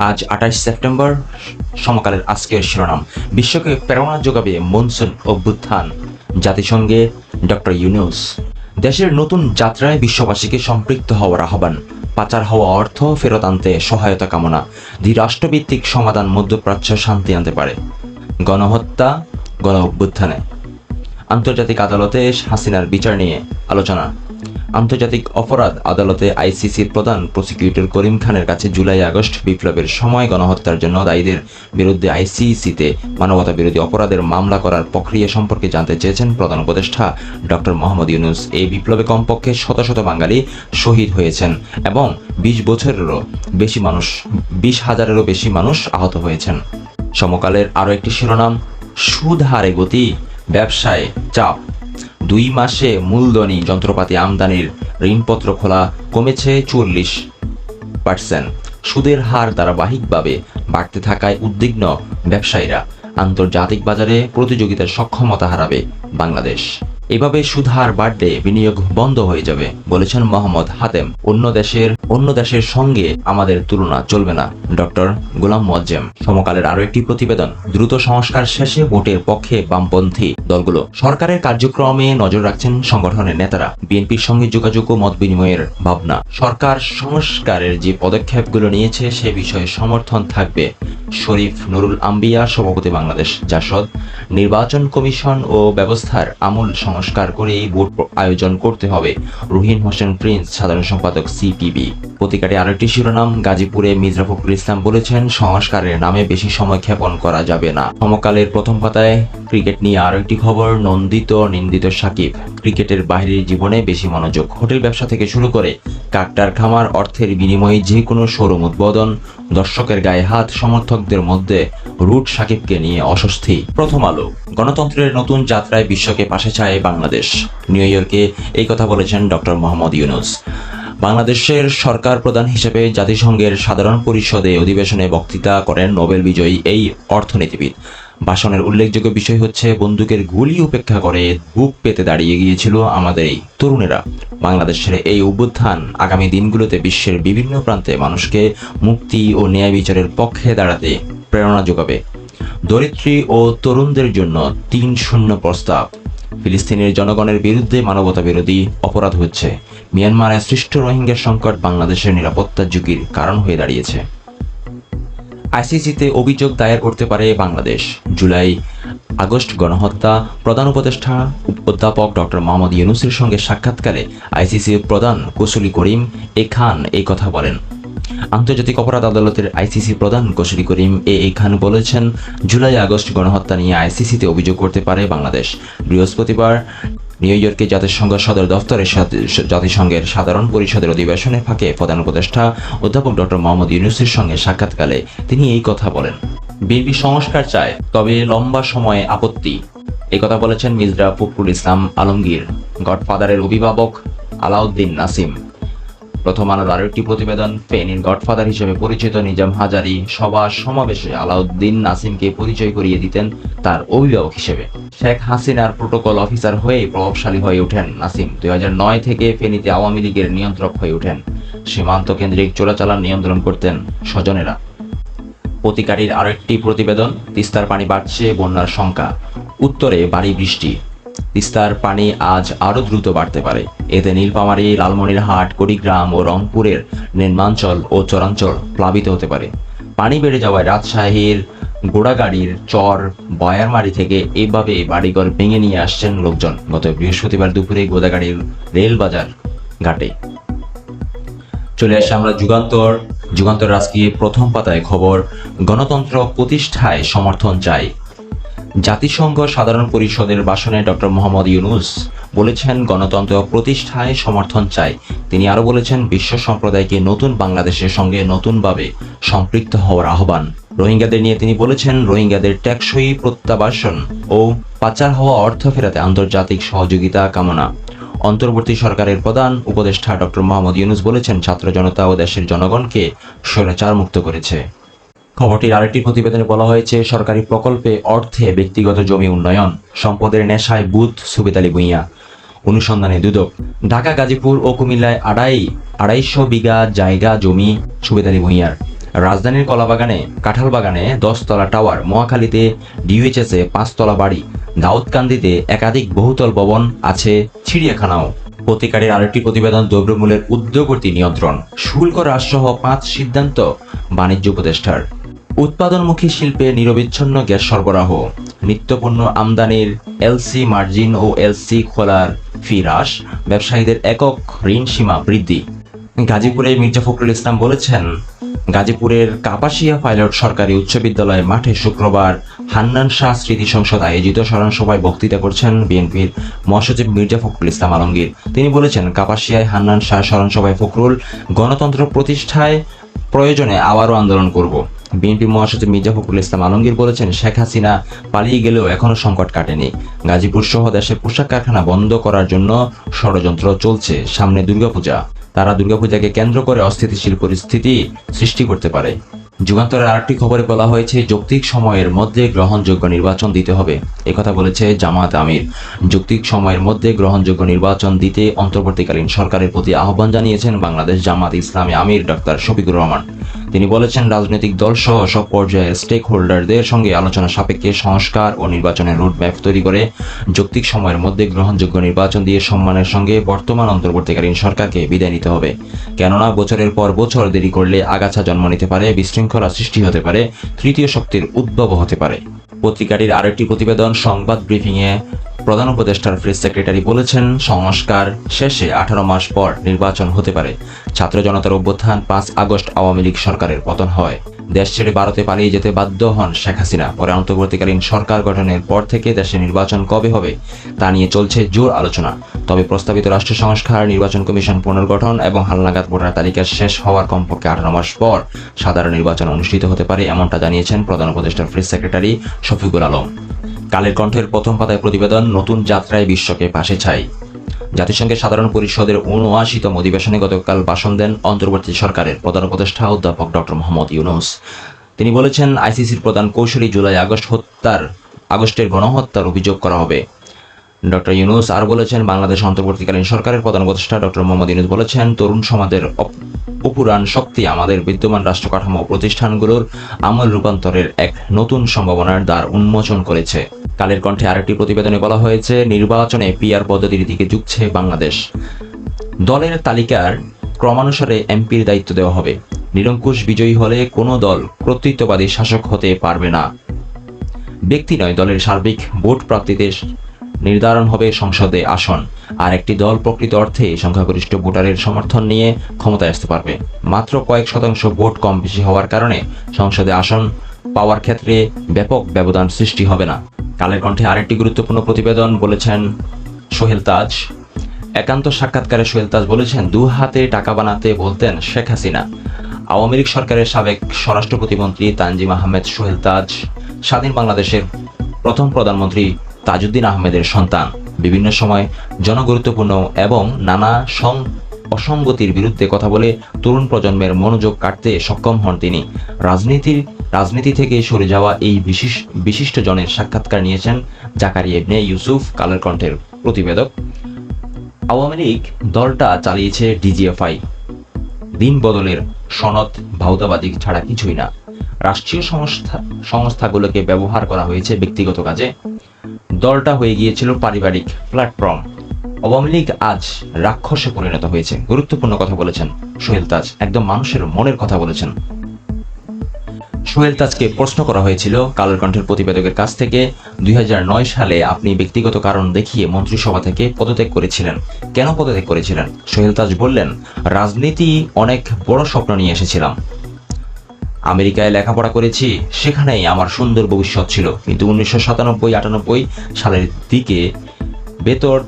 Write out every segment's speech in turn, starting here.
আজ আঠাশ সেপ্টেম্বর, সমকালের আজকের শিরোনাম। বিশ্বকে প্রেরণা যোগাবে মনসুন অভ্যুত্থান। জাতিসংঘে ডক্টর ইউনুস। দেশের নতুন যাত্রায় বিশ্ববাসীকে সম্পৃক্ত হওয়ার আহ্বান। পাচার হওয়া অর্থ ফেরত আনতে সহায়তা কামনা। রাষ্ট্রভিত্তিক সমাধান মধ্যপ্রাচ্য শান্তি আনতে পারে। গণহত্যা গণ অভ্যুত্থানে আন্তর্জাতিক আদালতে হাসিনার বিচার নিয়ে আলোচনা। আন্তর্জাতিক অপরাধ আদালতে আইসিসির প্রধান প্রসিকিউটর করিম খানের কাছে জুলাই আগস্ট বিপ্লবের সময় গণহত্যার জন্য দায়ীদের বিরুদ্ধে আইসিসিতে মানবতা বিরোধী অপরাধের মামলা করার প্রক্রিয়া সম্পর্কে জানতে চেয়েছেন প্রধান উপদেষ্টা ডক্টর মোহাম্মদ ইউনুস। এই বিপ্লবে কমপক্ষে শত শত বাঙালি শহীদ হয়েছেন এবং বিশ বছরেরও বেশি মানুষ, বিশ হাজারেরও বেশি মানুষ আহত হয়েছেন। সমকালের আরও একটি শিরোনাম সুদ হারে গতি, ব্যবসায় চাপ। দুই মাসে মূলধনী যন্ত্রপাতি আমদানির ঋণপত্র খোলা কমেছে চল্লিশ পার্সেন্ট সুদের হার ধারাবাহিকভাবে বাড়তে থাকায় উদ্বিগ্ন ব্যবসায়ীরা। আন্তর্জাতিক বাজারে প্রতিযোগিতার সক্ষমতা হারাবে বাংলাদেশ। এভাবে সুদ হার বাড়লে বিনিয়োগ বন্ধ হয়ে যাবে, বলেছেন মোহাম্মদ হাতেম। অন্য দেশের অন্য দেশের সঙ্গে আমাদের তুলনা চলবে না, ডক্টর গোলাম মোয়াজ্জেম। সমকালের আরও একটি প্রতিবেদন, দ্রুত সংস্কার শেষে ভোটের পক্ষে বামপন্থী দলগুলো। সরকারের কার্যক্রমে নজর রাখছেন সংগঠনের নেতারা, বিএনপির সঙ্গে যোগাযোগ ও মত বিনিময়ের ভাবনা। সরকার সংস্কারের যে পদক্ষেপগুলো নিয়েছে, সে বিষয়ে সমর্থন থাকবে শরীফ নুরুল আম্বিয়া, সভাপতি বাংলাদেশ জাসদ, নির্বাচন কমিশন ও ব্যবস্থার আমূল সংস্কার করে এই বোর্ড আয়োজন করতে হবে। রুহিন হোসেন প্রিন্স, সাধারণ সম্পাদক সিপিবি পত্রিকাটি আরেকটি শিরোনাম, গাজীপুরে মির্জা ফখরুল ইসলাম বলেছেন, সংস্কারের নামে বেশি সময় ক্ষেপণ করা যাবে না। সমকালের প্রথম পাতায় ক্রিকেট নিয়ে আরও একটি খবর, নন্দিত নিন্দিত সাকিব। ক্রিকেটের বাইরের জীবনে বেশি মনোযোগ। হোটেল ব্যবসা থেকে শুরু করে কাকটার খামার অর্থের বিনিময়ে যে কোনো শোরুম উদ্বোধন, দর্শকের গায়ে হাত, সমর্থকদের মধ্যে রুট সাকিবকে নিয়ে অস্বস্তি। প্রথম আলো। গণতন্ত্রের নতুন যাত্রায় বিশ্বকে পাশে চায় বাংলাদেশ। নিউ ইয়র্কে এই কথা বলেছেন ডক্টর মোহাম্মদ ইউনুস। বাংলাদেশের সরকার প্রধান হিসেবে জাতিসংঘের সাধারণ পরিষদে অধিবেশনে বক্তৃতা করেন নোবেল বিজয়ী এই অর্থনীতিবিদ। ভাষণের উল্লেখযোগ্য বিষয় হচ্ছে, বন্দুকের গুলি উপেক্ষা করে বুক পেতে দাঁড়িয়ে গিয়েছিল আমাদের এই তরুণেরা। বাংলাদেশের এই অভ্যুত্থান আগামী দিনগুলোতে বিশ্বের বিভিন্ন প্রান্তে মানুষকে মুক্তি ও ন্যায় বিচারের পক্ষে দাঁড়াতে প্রেরণা যোগাবে। দরিদ্রী ও তরুণদের জন্য তিন শূন্য প্রস্তাব। ফিলিস্তিনের জনগণের বিরুদ্ধে মানবতা বিরোধী অপরাধ হচ্ছে। মিয়ানমারে সৃষ্ট রোহিঙ্গা সংকট বাংলাদেশের নিরাপত্তা ঝুঁকির কারণ হয়ে দাঁড়িয়েছে। আইসিসিতে অভিযোগ দায়ের করতে পারে বাংলাদেশ। জুলাই আগস্ট গণহত্যা প্রধান উপদেষ্টা অধ্যাপক ডক্টর মোহাম্মদ ইউনুসের সঙ্গে সাক্ষাৎকারে আইসিসির প্রধান কুসুলি করিম এ খান এই কথা বলেন। আন্তর্জাতিক অপরাধ আদালতের আইসিসি প্রধান কৌশলী করিম এ এ খান বলেছেন, জুলাই আগস্ট গণহত্যা নিয়ে আইসিসিতে অভিযোগ করতে পারে বাংলাদেশ। বৃহস্পতিবার নিউ ইয়র্কে জাতিসংঘ সদর দফতরের সাথে জাতিসংঘের সাধারণ পরিষদের অধিবেশনে ফাঁকে প্রধান উপদেষ্টা অধ্যাপক ডক্টর মোহাম্মদ ইউনুসের সঙ্গে সাক্ষাৎকালে তিনি এই কথা বলেন। বিএনপি সংস্কার চায়, তবে লম্বা সময়ে আপত্তি। এই কথা বলেছেন মির্জা ফখরুল ইসলাম আলমগীর, গডফাদারের অভিভাবক আলাউদ্দিন নাসিম। প্রথম আলোর আরও একটি প্রতিবেদন ফেনীর গডফাদার হিসেবে পরিচিত নিজাম হাজারি সভা সমাবেশে আলাউদ্দিন নাসিমকে পরিচয় করিয়ে দিতেন তার অভিভাবক হিসেবে। শেখ হাসিনার প্রোটোকল অফিসার হয়ে প্রভাবশালী হয়ে ওঠেন নাসিম। দুই হাজার নয় থেকে ফেনীতে আওয়ামী লীগের নিয়ন্ত্রক হয়ে ওঠেন। সীমান্ত কেন্দ্রিক চোরাচালান নিয়ন্ত্রণ করতেন স্বজনেরা। প্রতিকারীর আরেকটি প্রতিবেদন, তিস্তার পানি বাড়ছে, বন্যার শঙ্কা। উত্তরে বাড়ি বৃষ্টি। তিস্তার পানি আজ আরও দ্রুত বাড়তে পারে। এতে নীলপামারী লালমনিরহাট, কুড়িগ্রাম ও রংপুরের নির্মাঞ্চল ও চরাঞ্চল প্লাবিত হতে পারে। পানি বেড়ে যাওয়ায় রাজশাহীর গোড়াগাড়ির চর বয়ারমারি থেকে এভাবে বাড়িঘর ভেঙে নিয়ে আসছেন লোকজন গত বৃহস্পতিবার দুপুরে গোদাগাড়ির রেলবাজার ঘাটে। চলে আসে আমরা যুগান্তর। যুগান্তর আজকে প্রথম পাতায় খবর, গণতন্ত্র প্রতিষ্ঠায় সমর্থন চাই জাতিসংঘ সাধারণ পরিষদের ভাষণে ডক্টর মোহাম্মদ ইউনুস বলেছেন, গণতন্ত্র প্রতিষ্ঠায় সমর্থন চাই। তিনি আরও বলেছেন, বিশ্ব সম্প্রদায়কে নতুন বাংলাদেশের সঙ্গে নতুনভাবে সম্পৃক্ত হওয়ার আহ্বান। রোহিঙ্গাদের নিয়ে তিনি বলেছেন, রোহিঙ্গাদের টেকসই প্রত্যাবাসন ও পাচার হওয়া অর্থ ফেরাতে আন্তর্জাতিক সহযোগিতা কামনা। অন্তর্বর্তী সরকারের প্রধান উপদেষ্টা ডক্টর মোহাম্মদ ইউনুস বলেছেন, ছাত্র জনতা ও দেশের জনগণকে স্বৈরাচার মুক্ত করেছে। খবরটির আরেকটি প্রতিবেদনে বলা হয়েছে, সরকারি প্রকল্পে অর্থে ব্যক্তিগত জমি উন্নয়ন, সম্পদের নেশায় বুথ সুবেদ আলী ভুঁইয়া। অনুসন্ধানে দুদক, ঢাকা, গাজীপুর ও কুমিল্লায় আড়াই, আড়াইশো বিঘা জায়গা জমি আলী ভুঁইয়ার। রাজধানীর কলাবাগানে, কাঁঠালবাগানে দশতলা টাওয়ার, মহাখালীতে ডিউএইচএসে পাঁচতলা বাড়ি, দাউদকান্দিতে একাধিক বহুতল ভবন আছে চিড়িয়াখানাও। পত্রিকারের আরেকটি প্রতিবেদন দ্রব্যমূল্যের উদ্যোগতি নিয়ন্ত্রণ। শুল্ক হ্রাসসহ পাঁচ সিদ্ধান্ত বাণিজ্য উপদেষ্টার। উৎপাদনমুখী শিল্পে নিরবিচ্ছিন্ন গ্যাস সরবরাহ, নিত্যপণ্য আমদানির এলসি মার্জিন ও এলসি খোলার ফি হ্রাস, ব্যবসায়ীদের একক ঋণ সীমা বৃদ্ধি। গাজীপুরে মির্জা ফখরুল ইসলাম বলেছেন, গাজীপুরের কাপাসিয়া পাইলট সরকারি উচ্চ বিদ্যালয় মাঠে শুক্রবার হান্নান শাহ স্মৃতি সংসদ আয়োজিত স্মরণ সভায় বক্তৃতা করছেন বিএনপির মহাসচিব মির্জা ফখরুল ইসলাম আলমগীর। তিনি বলেছেন, কাপাসিয়ায় হান্নান শাহ স্মরণ সভায় ফখরুল গণতন্ত্র প্রতিষ্ঠায় প্রয়োজনে আবারও আন্দোলন করব। বিএনপি মহাসচিব মির্জা ফখরুল ইসলাম আলমগীর বলেছেন, শেখ হাসিনা পালিয়ে গেলেও এখনও সংকট কাটেনি। গাজীপুর সহ দেশের পোশাক কারখানা বন্ধ করার জন্য ষড়যন্ত্র চলছে সামনে দুর্গাপূজা। তারা দুর্গাপূজাকে কেন্দ্র করে অস্থিতিশীল পরিস্থিতি সৃষ্টি করতে পারে। যুগান্তরের আরেকটি খবরে বলা হয়েছে, যৌক্তিক সময়ের মধ্যে গ্রহণযোগ্য নির্বাচন দিতে হবে। একথা বলেছে জামাত আমির। যৌক্তিক সময়ের মধ্যে গ্রহণযোগ্য নির্বাচন দিতে অন্তর্বর্তীকালীন সরকারের প্রতি আহ্বান জানিয়েছেন বাংলাদেশ জামাত ইসলামী আমির ডক্টর শফিকুর রহমান। তিনি বলেছেন, রাজনৈতিক দল সহ সব পর্যায়ে স্টেক হোল্ডারদের সঙ্গে আলোচনা সাপেক্ষে সংস্কার ও নির্বাচনের রুটম্যাপ তৈরি করে যৌক্তিক সময়ের মধ্যে গ্রহণযোগ্য নির্বাচন দিয়ে সম্মানের সঙ্গে বর্তমান অন্তর্বর্তীকালীন সরকারকে বিদায় নিতে হবে। কেননা, বছরের পর বছর দেরি করলে আগাছা জন্ম নিতে পারে, বিশৃঙ্খলা সৃষ্টি হতে পারে, তৃতীয় শক্তির উদ্ভব হতে পারে। পত্রিকাটির আরেকটি প্রতিবেদন সংবাদ ব্রিফিংয়ে প্রধান উপদেষ্টার প্রেস সেক্রেটারি বলেছেন, সংস্কার শেষে আঠারো মাস পর নির্বাচন হতে পারে। ছাত্র জনতার অভ্যুত্থান পাঁচ আগস্ট আওয়ামী লীগ সরকারের পতন হয়। দেশ ছেড়ে ভারতে পালিয়ে যেতে বাধ্য হন শেখ হাসিনা। পরে অন্তর্বর্তীকালীন সরকার গঠনের পর থেকে দেশে নির্বাচন কবে হবে, তা নিয়ে চলছে জোর আলোচনা। তবে প্রস্তাবিত রাষ্ট্র সংস্কার, নির্বাচন কমিশন পুনর্গঠন এবং হালনাগাদ ভোটার তালিকা শেষ হওয়ার কমপক্ষে আঠারো মাস পর সাধারণ নির্বাচন অনুষ্ঠিত হতে পারে, এমনটা জানিয়েছেন প্রধান উপদেষ্টার প্রেস সেক্রেটারি শফিকুল আলম। কালের কণ্ঠের প্রথম পাতায় প্রতিবেদন, নতুন যাত্রায় বিশ্বকে পাশে ছাই। জাতিসংঘের সাধারণ পরিষদের উনআশিতম অধিবেশনে গতকাল ভাষণ দেন অন্তর্বর্তী সরকারের প্রধান উপদেষ্টা অধ্যাপক ডক্টর মোহাম্মদ ইউনুস। তিনি বলেছেন, আইসিসির প্রধান কৌশলী জুলাই আগস্ট হত্যার, আগস্টের গণহত্যার অভিযোগ করা হবে। ডক্টর ইউনুস আর বলেছেন, বাংলাদেশ অন্তর্বর্তীকালীন সরকারের প্রধান উপদেষ্টা ডক্টর মোহাম্মদ ইউনুস বলেছেন, তরুণ সমাজের অপ- অপুরাণ শক্তি আমাদের বিদ্যমান রাষ্ট্র কাঠামো প্রতিষ্ঠানগুলোর আমল রূপান্তরের এক নতুন সম্ভাবনার দ্বার উন্মোচন করেছে। কালের কণ্ঠে আরেকটি প্রতিবেদনে বলা হয়েছে, নির্বাচনে পিআর পদ্ধতির দিকে ঝুঁকছে বাংলাদেশ। দলের তালিকার ক্রমানুসারে এমপির দায়িত্ব দেওয়া হবে। নিরঙ্কুশ বিজয়ী হলে কোনো দল কর্তৃত্ববাদী শাসক হতে পারবে না। ব্যক্তি নয়, দলের সার্বিক ভোট প্রাপ্তিতে নির্ধারণ হবে সংসদে আসন। আর একটি দল প্রকৃত অর্থে সংখ্যাগরিষ্ঠ ভোটারের সমর্থন নিয়ে ক্ষমতায় আসতে পারবে। মাত্র কয়েক শতাংশ ভোট কম বেশি হওয়ার কারণে সংসদে আসন পাওয়ার ক্ষেত্রে ব্যাপক ব্যবধান সৃষ্টি হবে না। কালের কণ্ঠে আরেকটি গুরুত্বপূর্ণ প্রতিবেদন বলেছেন সোহেল তাজ। একান্ত সাক্ষাৎকারে সোহেল তাজ বলেছেন, দু হাতে টাকা বানাতে বলতেন শেখ হাসিনা। আওয়ামী লীগ সরকারের সাবেক স্বরাষ্ট্র প্রতিমন্ত্রী তানজিম আহমেদ সোহেল তাজ স্বাধীন বাংলাদেশের প্রথম প্রধানমন্ত্রী তাজউদ্দিন আহমেদের সন্তান। বিভিন্ন সময় জনগুরুত্বপূর্ণ এবং নানা সং অসঙ্গতির বিরুদ্ধে কথা বলে তরুণ প্রজন্মের মনোযোগ কাটতে সক্ষম হন তিনি। রাজনীতির, রাজনীতি থেকে সরে যাওয়া এই বিশিষ বিশিষ্ট জনের সাক্ষাৎকার নিয়েছেন জাকারিয়া ইবনে ইউসুফ কালের কণ্ঠের প্রতিবেদক। আওয়ামী লীগ দলটা চালিয়েছে ডিজিএফআই। দিন বদলের সনদ ভাউতাবাদী ছাড়া কিছুই না। রাষ্ট্রীয় সংস্থা, সংস্থাগুলোকে ব্যবহার করা হয়েছে ব্যক্তিগত কাজে। দলটা হয়ে গিয়েছিল পারিবারিক প্ল্যাটফর্ম আওয়ামী লীগ আজ রাক্ষসে পরিণত হয়েছে। গুরুত্বপূর্ণ কথা বলেছেন সোহেল তাজ। একদম মানুষের মনের কথা বলেছেন। সোহেল তাজকে প্রশ্ন করা হয়েছিল, কালের কণ্ঠের প্রতিবেদকের কাছ থেকে, দুই হাজার নয় সালে আপনি ব্যক্তিগত কারণ দেখিয়ে মন্ত্রিসভা থেকে পদত্যাগ করেছিলেন। কেন পদত্যাগ করেছিলেন? সোহেল তাজ বললেন, রাজনীতি অনেক বড় স্বপ্ন নিয়ে এসেছিলাম। আমেরিকায় লেখাপড়া করেছি, সেখানেই আমার সুন্দর ভবিষ্যৎ ছিল। কিন্তু উনিশশো সাতানব্বই, আটানব্বই সালের দিকে ভেতর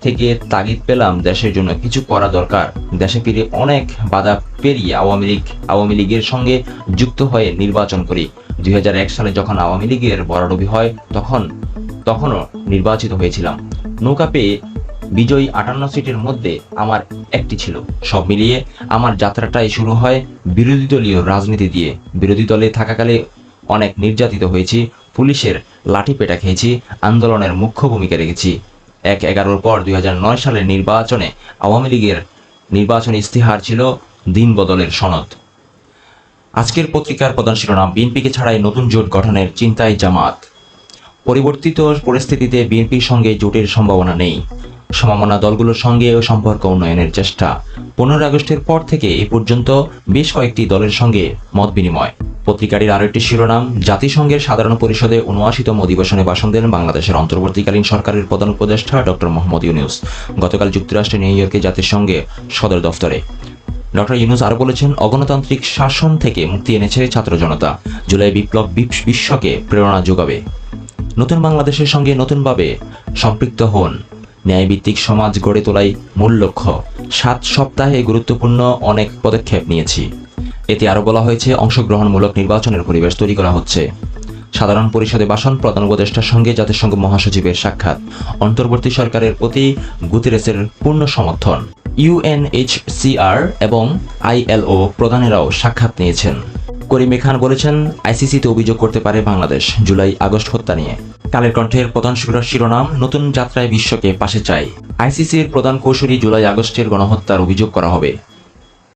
থেকে তাগিদ পেলাম দেশের জন্য কিছু করা দরকার। দেশে ফিরে অনেক বাধা পেরিয়ে আওয়ামী লীগ, আওয়ামী লীগের সঙ্গে যুক্ত হয়ে নির্বাচন করি। দুই হাজার এক সালে যখন আওয়ামী লীগের বরাডবি হয়, তখন, তখনও নির্বাচিত হয়েছিলাম। নৌকা পেয়ে বিজয়ী আটান্ন সিটের মধ্যে আমার একটি ছিল। সব মিলিয়ে আমার যাত্রাটাই শুরু হয় বিরোধী দলীয় রাজনীতি দিয়ে। বিরোধী দলে থাকাকালে অনেক নির্যাতিত হয়েছি, পুলিশের লাঠি পেটা খেয়েছি, আন্দোলনের মুখ্য ভূমিকা রেখেছি। এক এগারোর পর দুই নয় সালের নির্বাচনে আওয়ামী লীগের নির্বাচনী ইস্তিহার ছিল দিন বদলের সনদ। আজকের পত্রিকার প্রধান শিরোনাম, বিএনপিকে ছাড়াই নতুন জোট গঠনের চিন্তায় জামাত। পরিবর্তিত পরিস্থিতিতে বিএনপির সঙ্গে জোটের সম্ভাবনা নেই। সমমনা দলগুলোর সঙ্গে সম্পর্ক উন্নয়নের চেষ্টা। পনেরো আগস্টের পর থেকে এ পর্যন্ত বেশ কয়েকটি দলের সঙ্গে মত বিনিময়। পত্রিকাটির আরও একটি শিরোনাম, জাতিসংঘের সাধারণ পরিষদে উনআশিতম অধিবেশনে ভাষণ দেন বাংলাদেশের অন্তর্বর্তীকালীন সরকারের প্রধান উপদেষ্টা ডক্টর মোহাম্মদ ইউনুস। গতকাল যুক্তরাষ্ট্রের নিউ ইয়র্কে জাতিসংঘে সদর দফতরে। ডক্টর ইউনুস আরও বলেছেন, অগণতান্ত্রিক শাসন থেকে মুক্তি এনেছে ছাত্র জনতা। জুলাই বিপ্লব বিপ- বিশ্বকে প্রেরণা যোগাবে। নতুন বাংলাদেশের সঙ্গে নতুনভাবে সম্পৃক্ত হন। ন্যায়ভিত্তিক সমাজ গড়ে তোলাই মূল লক্ষ্য। সাত সপ্তাহে গুরুত্বপূর্ণ অনেক পদক্ষেপ নিয়েছি। এতে আরও বলা হয়েছে, অংশগ্রহণমূলক নির্বাচনের পরিবেশ তৈরি করা হচ্ছে। সাধারণ পরিষদে ভাষণ, প্রধান উপদেষ্টার সঙ্গে জাতিসংঘ মহাসচিবের সাক্ষাৎ। অন্তর্বর্তী সরকারের প্রতি গুতেরেসের পূর্ণ সমর্থন। ইউএনএইচসিআর এবং আইএলও প্রধানেরাও সাক্ষাৎ নিয়েছেন। করিমে খান বলেছেন, আইসিসিতে অভিযোগ করতে পারে বাংলাদেশ, জুলাই আগস্ট হত্যা নিয়ে। কালের কণ্ঠের প্রধান শিরোনাম, নতুন যাত্রায় বিশ্বকে পাশে চাই। আইসিসির প্রধান কৌশলী জুলাই আগস্টের গণহত্যার অভিযোগ করা হবে।